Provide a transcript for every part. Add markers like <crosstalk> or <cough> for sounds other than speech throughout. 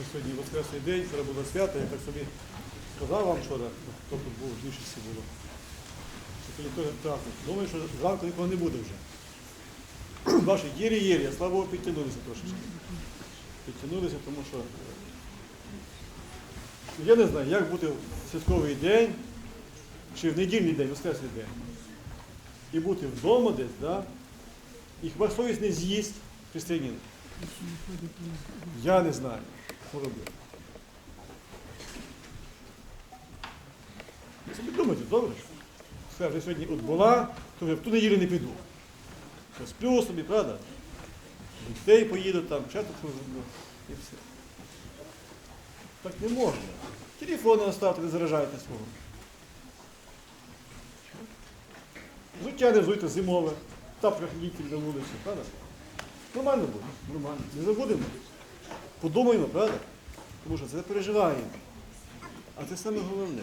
на сьогодні Воскресний день, вчора було свято, я так собі сказав вам вчора, хто тут був, більшості було. Думаю, що зранку нікого не буде вже. Ваші єрі-єрі, а слава Богу, підтягнулися трошечки. Підтягнулися, тому що ну, я не знаю, як бути в святковий день, чи в недільний день, воскресний день. І бути вдома десь, да? і хіба совість не з'їсть християнин. Я не знаю, Ви собі думайте, добре? Скажу, сьогодні от була, то вже в ту неділю не піду. То сплю собі, правда? Дітей поїду там, чату зроблю і все. Так не можна. Телефони наставте, не заражайте свого. Взуття не взуйте зимове, тапках їдьте на вулицю, правда? Нормально буде, нормально. Не забудемо. Подумаємо, правда? Тому що це переживаємо. А це саме головне.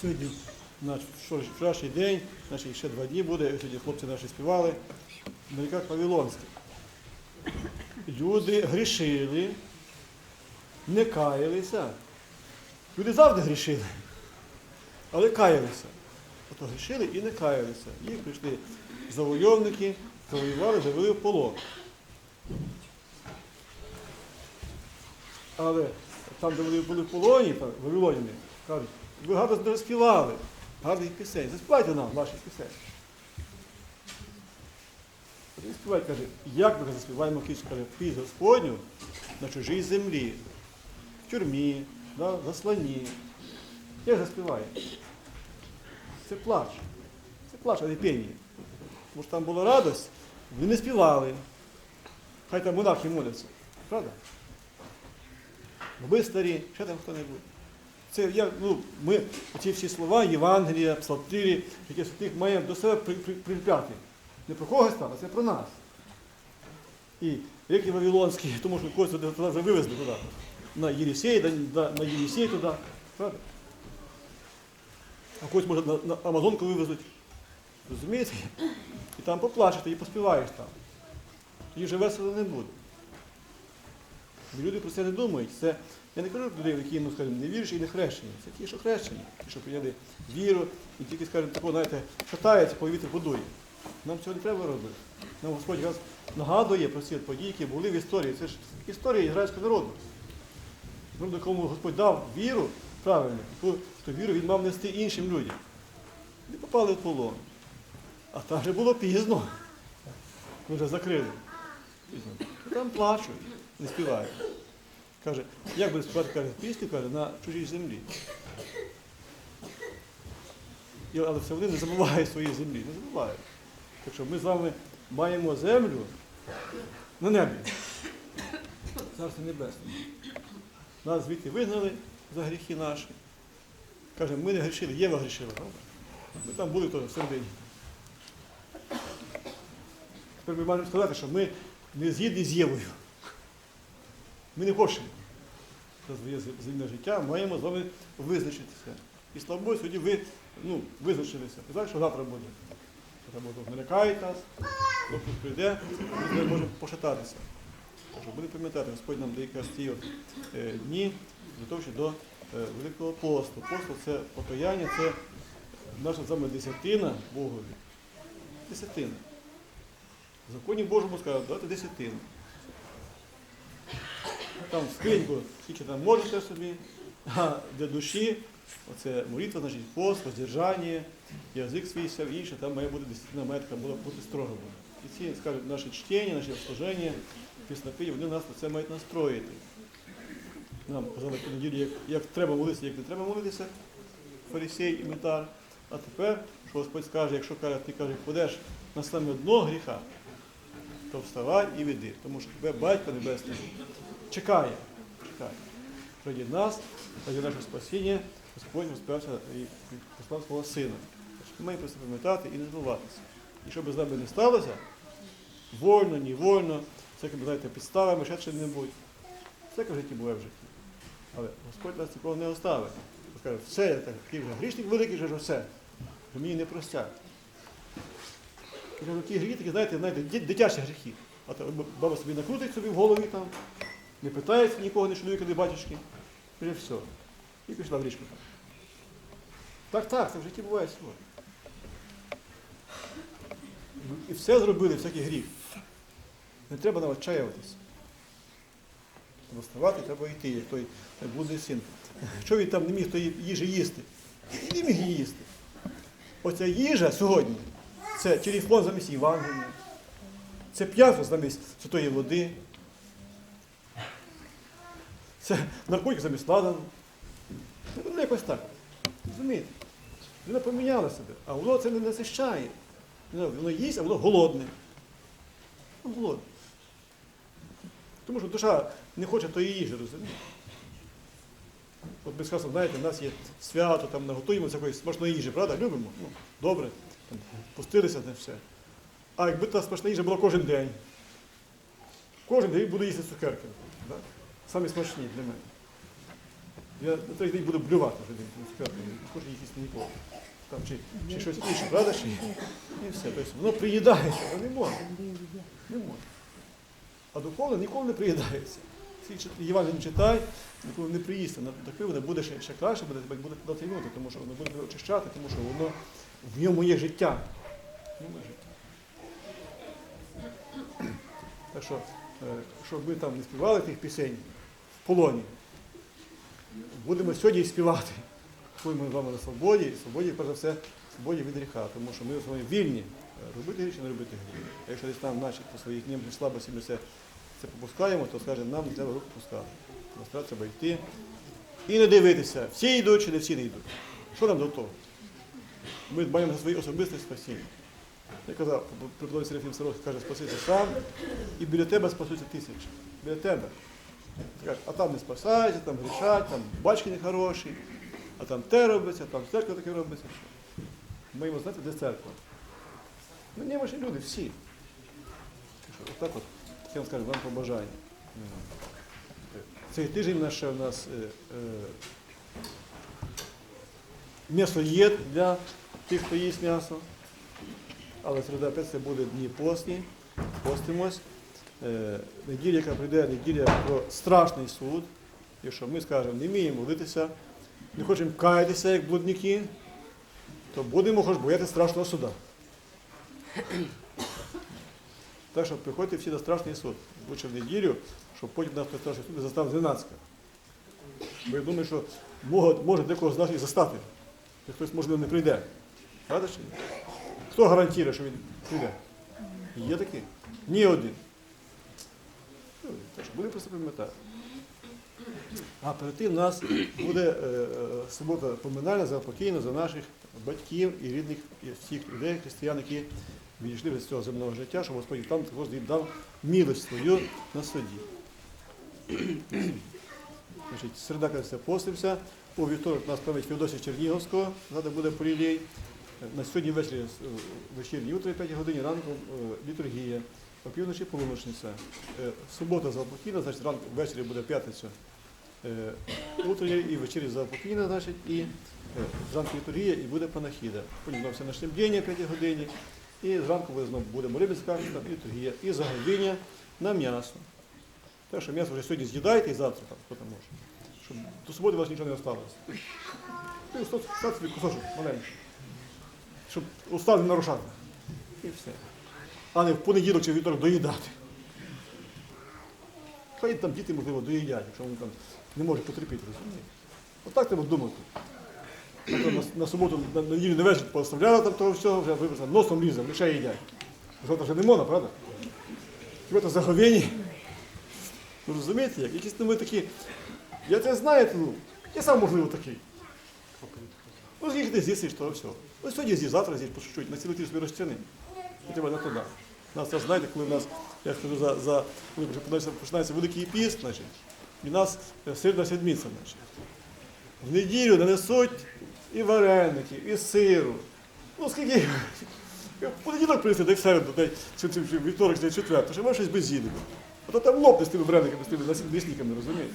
Сьогодні наш вчорашній день, значить ще два дні буде, сьогодні хлопці наші співали на ріках Вавилонських. Люди грішили, не каялися. Люди завжди грішили, але каялися. Ото грішили і не каялися. Їх прийшли завойовники, завоювали, завели в полон. Але там, де вони були в полоні, там, вавилоняни, кажуть, ви гарно не співали, гарних пісень. Заспівайте нам ваших пісень. Співає, каже, як ми заспіваємо каже, пісню Господню на чужій землі, в тюрмі, на засланні. Як заспіває? Це плач. Це плач, а не пені. Тому що там була радость, вони не співали. Хай там монахи моляться. Правда? Ви старі, ще там хто-небудь. Це я, ну, ми ці всі слова, Євангелія, Псалтирі, які святих маємо до себе при, при. Не про когось там, а це про нас. І які Вавилонські, <laughs> тому що когось туди вивезли туди. На Єлісей, на, Єлісей туди. Правда? А когось може на, на Амазонку вивезуть. Розумієте? І там поплачете, і поспіваєш там. Тоді вже весело не буде. Люди про це не думають. Це, я не кажу людей, які ну, скажімо, не віруючі і не хрещені. Це ті, що хрещені, ті, що прийняли віру, і тільки, скажімо, тако, знаєте, шатається, по вітер подує. Нам цього не треба робити. Нам Господь раз нагадує про ці події, які були в історії. Це ж історія ізраїльського народу. Народу, кому Господь дав віру правильно, ту, ту віру він мав нести іншим людям. Не попали в полон. А там вже було пізно. Ми вже закрили. Пізно. Там плачуть, не співають. Каже, як буде співати каже, пісню каже, на чужій землі. І, але все вони не забувають своєї землі, не забувають. Так що ми з вами маємо землю на небі. Царство Небесне. Нас звідти вигнали за гріхи наші. Каже, ми не грішили, Єва грішила, правда? Ми там були теж всередині. Тепер ми маємо сказати, що ми не згідні з Євою. Ми не хочемо своє земне життя, маємо з вами визначитися. І слава Богу, сьогодні ви ну, визначилися. Ви знаєте, що завтра буде. Завтра буде не лякають нас, хто прийде, ми можемо пошататися. Що будемо пам'ятати, Господь нам дає якраз ті е, дні, готовши до е, Великого посту. Посту це покаяння, це наша з вами десятина Богові. Десятина. В законі Божому сказав, дати десятину. Там скриньку, скільки там можете собі, а для душі, оце молитва, значить пост, воздержання, язик свій все інше, там має бути десятина метка, була бути строго буде. І ці, скажуть, наші чтення, наші служення, піснопи, вони нас на це мають настроїти. Нам казали по неділі, як, як треба молитися, як не треба молитися, фарисей і метар. А тепер, що Господь скаже, якщо каже, ти каже, подеш на саме дно гріха, то вставай і веди. Тому що тебе Батько Небесний чекає. чекає. Раді нас, раді нашого спасіння, Господь розп'явся і послав свого сина. Ми маємо про це пам'ятати і не забуватися. І що би з нами не сталося, вольно, невольно, всякими, знаєте, підставами, ще що-небудь. Всяке в житті буває в житті. Але Господь нас ніколи не оставить. Він Скаже, все, я так, такий вже грішник великий, вже все. Вже мені не простять. І ті гріхи, такі, знаєте, знаєте, дитячі гріхи. От баба собі накрутить собі в голові там, не питається нікого, не чоловіка, не батюшки. Вже все. І пішла в річку. Так, так, це в житті буває сьогодні. І все зробили, всякий гріх. Не треба нам отчаюватися. Треба вставати, треба йти, як той блудний син. Що він там не міг тої їжі їсти? І не міг її їсти. Оця їжа сьогодні це телефон замість Євангелія, це п'янство замість святої води, це наркотик замість ладану. Ну, якось так. Розумієте? Людина поміняла себе, а воно це не насищає. Воно воно їсть, а воно голодне. Воно голодне. Тому що душа не хоче тої їжі, розумієте? От ми скажемо, знаєте, в нас є свято, там наготуємо якоїсь смачної їжі, правда? Любимо? Ну, добре, там, пустилися на все. А якби та смачна їжа була кожен день, кожен день буду їсти цукерки. Да? Самі смачні для мене. Я на той день буду блювати вже день хочу їсти ніколи. Там, чи, чи щось інше, правда? Чи? І все. Тобто, воно приїдається, але не може. Не може. А духовне ніколи не приїдається. Євангеліє читай, ніколи не приїсти. Таке воно буде ще, ще краще, буде тебе буде дотягнути, тому що воно буде очищати, тому що воно в ньому є життя. В ньому є життя. Так що, е, щоб ми там не співали тих пісень полоні, будемо сьогодні співати. Ми з вами на свободі, свободі, перш за все, свободі від гріха, тому що ми з вами вільні е, робити гріх чи не робити гріх. Якщо десь там наші по своїх німчих слабості ми це, це попускаємо, то скажемо, нам не треба руку пускати. Треба йти і не дивитися, всі йдуть чи не всі не йдуть. Що нам до того? Ми дбаємо за своє особисте спасіння. Я казав, Серафім Саров каже, спасися сам, і біля тебе спасуться тисячі. Біля тебе. А там не спасаються, там грішать, там батьки нехороші, а там те робиться, там церква таке робиться. Ми йому знаєте, де церква? Ну, немощні люди, всі. Отак от, я вам скажу, вам побажання. Цей тиждень наш у нас е, е, м'ясо є для тих, хто їсть м'ясо. Але середа це буде дні постні, постимось. Е, неділя, яка прийде, неділя про страшний суд. Якщо ми скажемо, не вміємо молитися, не хочемо каятися, як блудники, то будемо хоч бояти страшного суда. Так що приходьте всі на страшний суд. Лучше в неділю, щоб потім нас той страшний суд не застав зненацька. Бо я думаю, що може декого з нас і застати. І хтось, можливо, не прийде. Правда чи ні? Хто гарантує, що він прийде? Є такий? Ні один. Що будемо просто пам'ятати. А перед тим у нас буде е, е, субота поминальна за покійно за наших батьків і рідних і всіх людей, християн, які відійшли від цього земного життя, щоб Господь там також дав милость свою на суді. Значить, середа, все постився. У вівторок у нас пам'ять Феодосія Чернігівського, згадав буде полілей. На сьогодні ввечері е, вечірній утро, 5 годині ранку літургія, опівночі полуночниця. Е, Субота заупокійна, значить ранку ввечері буде п'ятниця. Е, Утро і вечері заупокійна, значить, і е, зранку літургія і буде панахіда. Потім знову на шлемдіння 5 годині. І зранку буде знову буде молитва, і літургія, і загальвіння на м'ясо. Так що м'ясо вже сьогодні з'їдайте і завтра хто там може. Щоб до суботи у вас нічого не осталося. Ти собі кусочок маленький. Щоб устав не нарушати. І все. А не в понеділок чи вівторок доїдати. Хай там діти, можливо, доїдять, якщо вони там не можуть потерпіти? Отак треба думати. На, на суботу, на, на неділю на вечір поставляли там того всього, вже виписано, носом лізе, лише їдять. Завтра вже не можна, правда? Хіба це заговені? Ну розумієте, як? Якісь ну, ми такі. Я це знаю, ну, я сам можливо такий. Ну, скільки ти з'їсиш того всього. Ну, сьогодні з'їсть, завтра з'їсть по чуть-чуть, на цілий тиждень розчини. І тебе не туди. Нас це знаєте, коли в нас, я скажу, за, за коли починається, великий піст, значить, і нас е, сирна седмиця, значить. В неділю нанесуть і вареники, і сиру. Ну, скільки. Понеділок принесли, дай в середу, дай чи, чи, чи, вівторок, дай четвер, то ще щось без їди. А то там лопне з тими варениками, з тими наслідниками, розумієте?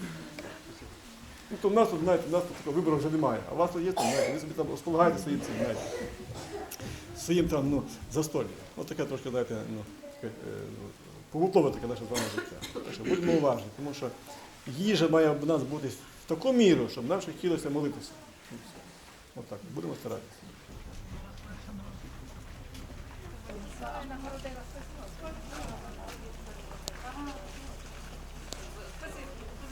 Ну, то в нас тут, знаєте, в нас тут такого вибору вже немає. А у вас тут є, там, знаєте, ви собі там розполагаєте своїм цим, знаєте, своїм там, ну, застоллям. Ось таке трошки, знаєте, ну, таке, е, ну, побутове таке наше з вами життя. Так що будьмо уважні, тому що їжа має в нас бути в таку міру, щоб нам ще хотілося молитися. І все. Отак, будемо старатися.